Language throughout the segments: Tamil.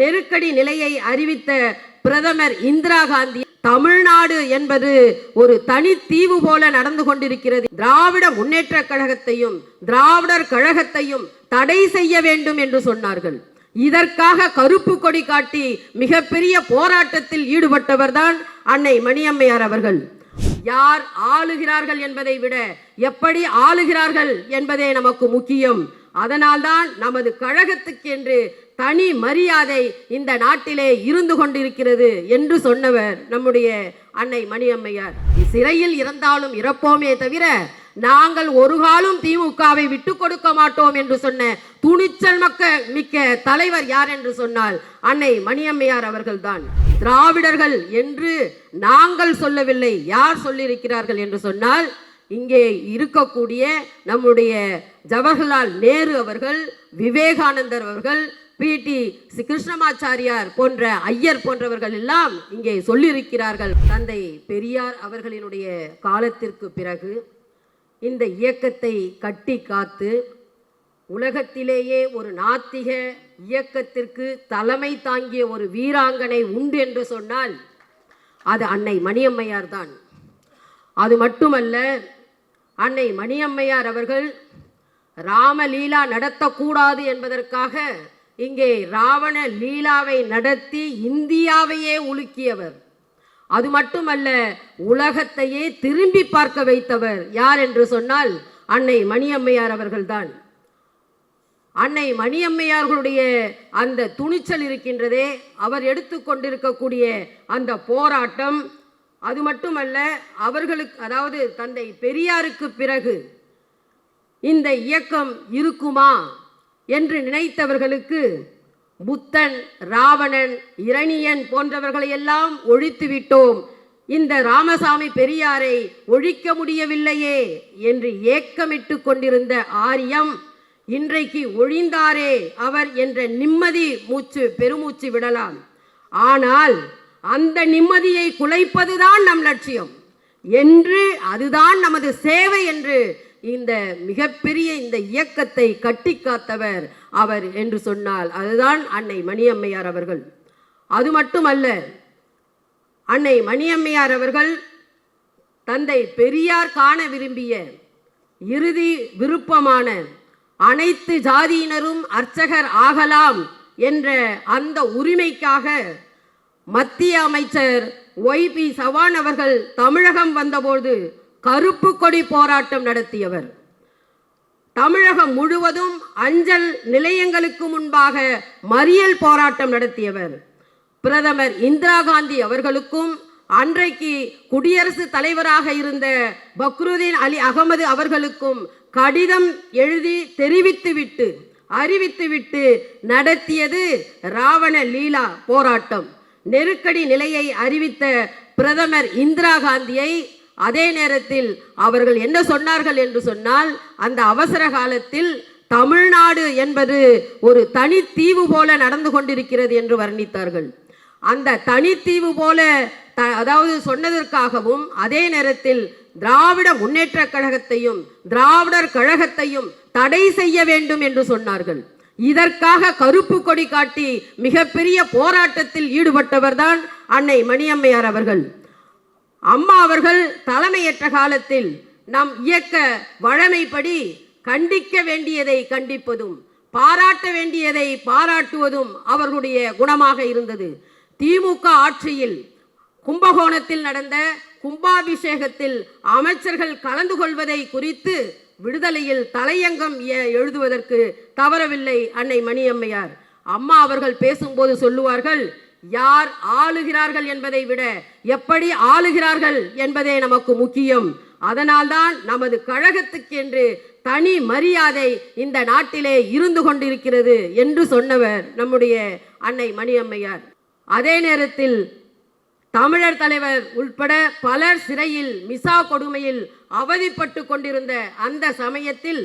நெருக்கடி நிலையை அறிவித்த பிரதமர் இந்திரா காந்தி தமிழ்நாடு என்பது ஒரு தனித்தீவு போல நடந்து கொண்டிருக்கிறது. திராவிட முன்னேற்ற கழகத்தையும் திராவிடர் கழகத்தையும் தடை செய்ய வேண்டும் என்று சொன்னார்கள். இதற்காக கருப்பு கொடி காட்டி மிகப்பெரிய போராட்டத்தில் ஈடுபட்டவர்தான் அன்னை மணியம்மையார் அவர்கள். யார் ஆளுகிறார்கள் என்பதை விட எப்படி ஆளுகிறார்கள் என்பதே நமக்கு முக்கியம். அதனால்தான் நமது கழகத்துக்கு என்று தனி மரியாதை இந்த நாட்டிலே இருந்து கொண்டிருக்கிறது என்று சொன்னவர் நம்முடைய அன்னை மணியம்மையார். சிறையில் இறந்தாலும் இறப்போமே தவிர நாங்கள் ஒரு காலம் திமுகவை விட்டு கொடுக்க மாட்டோம் என்று சொன்ன துணிச்சல் மக்க மிக்க தலைவர் யார் என்று சொன்னால் அன்னை மணியம்மையார் அவர்கள்தான். திராவிடர்கள் என்று நாங்கள் சொல்லவில்லை யார் சொல்லியிருக்கிறார்கள் என்று சொன்னால் இங்கே இருக்கக்கூடிய நம்முடைய ஜவஹர்லால் நேரு அவர்கள் விவேகானந்தர் அவர்கள் பிடி கிருஷ்ணமாச்சாரியார் போன்ற ஐயர் போன்றவர்கள் எல்லாம் இங்கே சொல்லியிருக்கிறார்கள். தந்தை பெரியார் அவர்களினுடைய காலத்திற்கு பிறகு இந்த இயக்கத்தை கட்டி காத்து உலகத்திலேயே ஒரு நாத்திக இயக்கத்திற்கு தலைமை தாங்கிய ஒரு வீராங்கனை உண்டு என்று சொன்னால் அது அன்னை மணியம்மையார் தான். அது மட்டுமல்ல அன்னை மணியம்மையார் அவர்கள் ராமலீலா நடத்தக்கூடாது என்பதற்காக இங்கே ராவண லீலாவை நடத்தி இந்தியாவையே உலுக்கியவர். அது மட்டுமல்ல உலகத்தையே திரும்பி பார்க்க வைத்தவர் யார் என்று சொன்னால் அன்னை மணியம்மையார் அவர்கள்தான். அன்னை மணியம்மையார்களுடைய அந்த துணிச்சல் இருக்கின்றதே அவர் எடுத்துக்கொண்டிருக்கக்கூடிய அந்த போராட்டம். அது மட்டுமல்ல அவர்களுக்கு அதாவது தந்தை பெரியாருக்கு பிறகு இந்த இயக்கம் இருக்குமா? என்று நினைத்தவர்களுக்கு புத்தன் ராவணன் இரணியன் போன்றவர்களை எல்லாம் ஒழித்து விட்டோம். இந்த ராமசாமி பெரியாரை ஒழிக்க முடியவில்லையே என்று ஏக்கமிட்டு கொண்டிருந்த ஆரியம் இன்றைக்கு ஒழிந்தாரே அவர் என்ற நிம்மதி மூச்சு பெருமூச்சு விடலாம். ஆனால் அந்த நிம்மதியை குலைப்பதுதான் நம் லட்சியம். என்று அதுதான் நமது சேவை என்று இந்த மிகப்பெரிய இந்த இயக்கத்தை கட்டி காத்தவர் அவர் என்று சொன்னால் அதுதான் அன்னை மணியம்மையார் அவர்கள். அது மட்டுமல்ல அன்னை மணியம்மையார் அவர்கள் தந்தை பெரியார் காண விரும்பிய இறுதி விருப்பமான அனைத்து ஜாதியினரும் அர்ச்சகர் ஆகலாம் என்ற அந்த உரிமைக்காக மத்திய அமைச்சர் ஒய் பி சவான் அவர்கள் தமிழகம் வந்தபோது கருப்பு கொடி போராட்டம் நடத்தியவர். தமிழகம் முழுவதும் அஞ்சல் நிலையங்களுக்கு முன்பாக மறியல் போராட்டம் நடத்தியவர். பிரதமர் இந்திரா காந்தி அவர்களுக்கும் அன்றைக்கு குடியரசுத் தலைவராக இருந்த பக்ருதீன் அலி அகமது அவர்களுக்கும் கடிதம் எழுதி தெரிவித்துவிட்டு அறிவித்துவிட்டு நடத்தியது ராவண லீலா போராட்டம். நெருக்கடி நிலையை அறிவித்த பிரதமர் இந்திரா காந்தியை அதே நேரத்தில் அவர்கள் என்ன சொன்னார்கள் என்று சொன்னால் அந்த அவசர காலத்தில் தமிழ்நாடு என்பது ஒரு தனித்தீவு போல நடந்து கொண்டிருக்கிறது என்று வர்ணித்தார்கள். அந்த தனித்தீவு போல த அதாவது சொன்னதற்காகவும் அதே நேரத்தில் திராவிட முன்னேற்ற கழகத்தையும் திராவிடர் கழகத்தையும் தடை செய்ய வேண்டும் என்று சொன்னார்கள். இதற்காக கருப்பு கொடி காட்டி மிகப்பெரிய போராட்டத்தில் ஈடுபட்டவர்தான் அன்னை மணியம்மையார் அவர்கள். அம்மா அவர்கள் தலைமையற்ற காலத்தில் நம் இயக்க வழமைப்படி கண்டிக்க வேண்டியதை கண்டிப்பதும் பாராட்ட வேண்டியதை பாராட்டுவதும் அவர்களுடைய குணமாக இருந்தது. திமுக ஆட்சியில் கும்பகோணத்தில் நடந்த கும்பாபிஷேகத்தில் அமைச்சர்கள் கலந்து கொள்வதை குறித்து விடுதலையில் தலையங்கம் எழுதுவதற்கு தவறவில்லை அன்னை மணியம்மையார். அம்மா அவர்கள் பேசும்போது சொல்லுவார்கள் யார் ஆளுகிறார்கள் என்பதை விட எப்படி ஆளுகிறார்கள் என்பதே நமக்கு முக்கியம். அதனால்தான் நமது கழகத்துக்கு என்று தனி மரியாதை இந்த நாட்டிலே இருந்து கொண்டிருக்கிறது என்று சொன்னவர் நம்முடைய அன்னை மணியம்மையார். அதே நேரத்தில் தமிழர் தலைவர் உட்பட பலர் சிறையில் மிசா கொடுமையில் அவதிப்பட்டு கொண்டிருந்த அந்த சமயத்தில்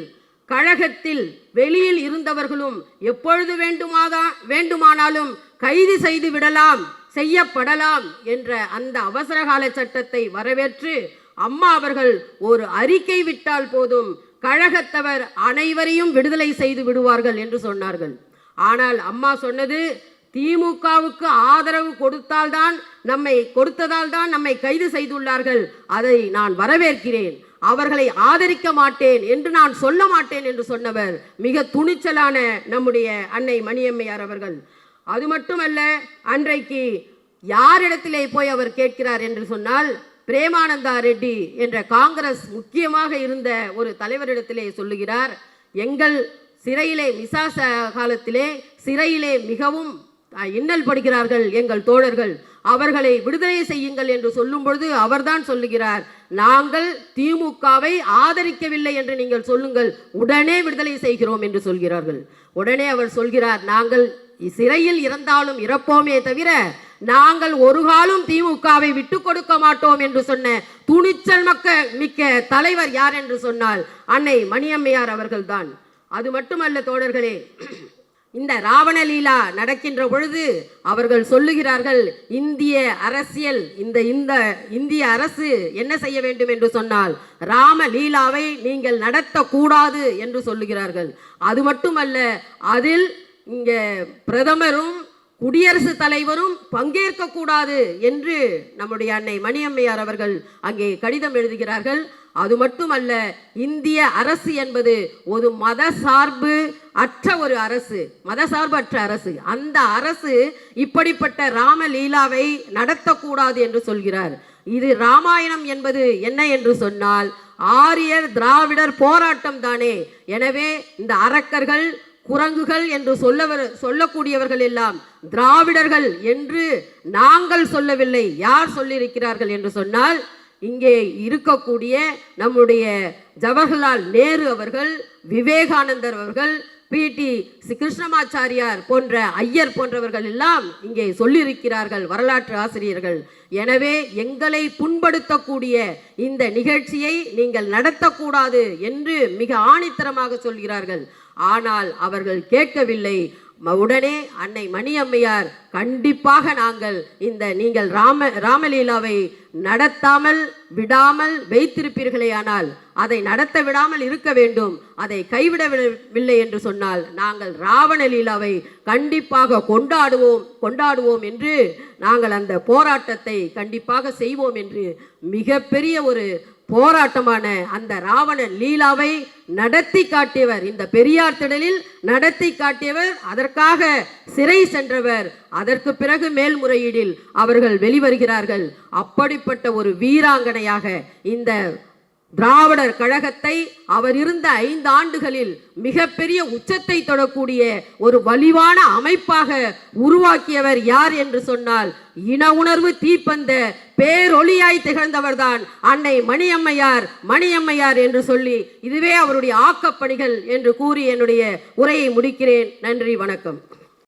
கழகத்தில் வெளியில் இருந்தவர்களும் எப்பொழுது வேண்டுமாதான் வேண்டுமானாலும் கைது செய்து விடலாம் செய்யப்படலாம் என்ற அந்த அவசரகால சட்டத்தை வரவேற்று அம்மா அவர்கள் ஒரு அறிக்கை விட்டால் போதும் கழகத்தவர் அனைவரையும் விடுதலை செய்து விடுவார்கள் என்று சொன்னார்கள். ஆனால் அம்மா சொன்னது திமுகவுக்கு ஆதரவு கொடுத்தால்தான் நம்மை கொடுத்ததால் தான் நம்மை கைது செய்துள்ளார்கள். அதை நான் வரவேற்கிறேன். அவர்களை ஆதரிக்க மாட்டேன் என்று நான் சொல்ல மாட்டேன் என்று சொன்னவர் மிக துணிச்சலான நம்முடைய அன்னை மணியம்மையார் அவர்கள். அது மட்டுமல்ல அன்றைக்கு யாரிடத்திலே போய் அவர் கேட்கிறார் என்று சொன்னால் பிரேமானந்தா ரெட்டி என்ற காங்கிரஸ் முக்கியமாக இருந்த ஒரு தலைவரிடத்திலே சொல்லுகிறார் எங்கள் சிறையிலே விசாச காலத்திலே சிறையிலே மிகவும் இன்னல் படுகிறார்கள் எங்கள் தோழர்கள். அவர்களை விடுதலை செய்யுங்கள் என்று சொல்லும் பொழுது அவர்தான் சொல்லுகிறார் நாங்கள் திமுகவை ஆதரிக்கவில்லை என்று நீங்கள் சொல்லுங்கள். உடனே விடுதலை செய்கிறோம் என்று சொல்கிறார்கள். உடனே அவர் சொல்கிறார் நாங்கள் சிறையில் இறந்தாலும் இறப்போமே தவிர நாங்கள் ஒரு காலம் திமுகவை விட்டு கொடுக்க மாட்டோம் என்று சொன்ன துணிச்சல் மக்க மிக்க தலைவர் யார் என்று சொன்னால் அன்னை மணியம்மையார் அவர்கள்தான். அது மட்டுமல்ல தோழர்களே இந்த ராவண லீலா நடக்கின்ற பொழுது அவர்கள் சொல்லுகிறார்கள் இந்திய அரசியல் இந்த இந்த இந்திய அரசு என்ன செய்ய வேண்டும் என்று சொன்னால் ராமலீலாவை நீங்கள் நடத்தக்கூடாது என்று சொல்லுகிறார்கள். அது மட்டுமல்ல அதில் இங்கே பிரதமரும் குடியரசுத் தலைவரும் பங்கேற்கக்கூடாது என்று நம்முடைய அன்னை மணியம்மையார் அவர்கள் அங்கே கடிதம் எழுதுகிறார்கள். அது மட்டுமல்ல இந்திய அரசு என்பது ஒரு மத சார்பு அற்ற ஒரு அரசு மத சார்பற்ற அரசு. அந்த அரசு இப்படிப்பட்ட ராமலீலாவை நடத்தக்கூடாது என்று சொல்கிறார். இது ராமாயணம் என்பது என்ன என்று சொன்னால் ஆரியர் திராவிடர் போராட்டம் தானே. எனவே இந்த அரக்கர்கள் குரங்குகள் என்று சொல்லவர் சொல்லக்கூடியவர்கள் எல்லாம் திராவிடர்கள் என்று நாங்கள் சொல்லவில்லை. யார் சொல்லியிருக்கிறார்கள் என்று சொன்னால் இங்கே இருக்கக்கூடிய நம்முடைய ஜவஹர்லால் நேரு அவர்கள் விவேகானந்தர் அவர்கள் பிடி கிருஷ்ணமாச்சாரியார் போன்ற ஐயர் போன்றவர்கள் எல்லாம் இங்கே சொல்லியிருக்கிறார்கள் வரலாற்று ஆசிரியர்கள். எனவே எங்களை புண்படுத்தக்கூடிய இந்த நிகழ்ச்சியை நீங்கள் நடத்தக்கூடாது என்று மிக ஆணித்தரமாக சொல்கிறார்கள். ஆனால் அவர்கள் கேட்கவில்லை. உடனே அன்னை மணியம்மையார் கண்டிப்பாக நாங்கள் இந்த நீங்கள் ராம ராமலீலாவை நடத்தாமல் விடாமல் வைத்திருப்பீர்களே ஆனால் அதை நடத்த விடாமல் இருக்க வேண்டும். அதை கைவிடவில்லை என்று சொன்னால் நாங்கள் ராவண லீலாவை கண்டிப்பாக கொண்டாடுவோம் கொண்டாடுவோம் என்று நாங்கள் அந்த போராட்டத்தை கண்டிப்பாக செய்வோம் என்று மிகப்பெரிய ஒரு போராட்டமான அந்த ராவண லீலாவை நடத்தி காட்டியவர் இந்த பெரியார் திடலில் நடத்தி காட்டியவர் அதற்காக சிறை சென்றவர் அதற்கு பிறகு மேல்முறையீடில் அவர்கள் வெளிவருகிறார்கள். அப்படிப்பட்ட ஒரு வீராங்கனையாக இந்த திராவிடர் கழகத்தை அவர் இருந்த ஐந்து ஆண்டுகளில் மிகப்பெரிய உச்சத்தை தொடக்கூடிய ஒரு வலிவான அமைப்பாக உருவாக்கியவர் யார் என்று சொன்னால் இன உணர்வு தீப்பந்த பேரொளியாய் திகழ்ந்தவர்தான் அன்னை மணியம்மையார் மணியம்மையார் என்று சொல்லி இதுவே அவருடைய ஆக்கப்பணிகள் என்று கூறி என்னுடைய உரையை முடிக்கிறேன். நன்றி வணக்கம்.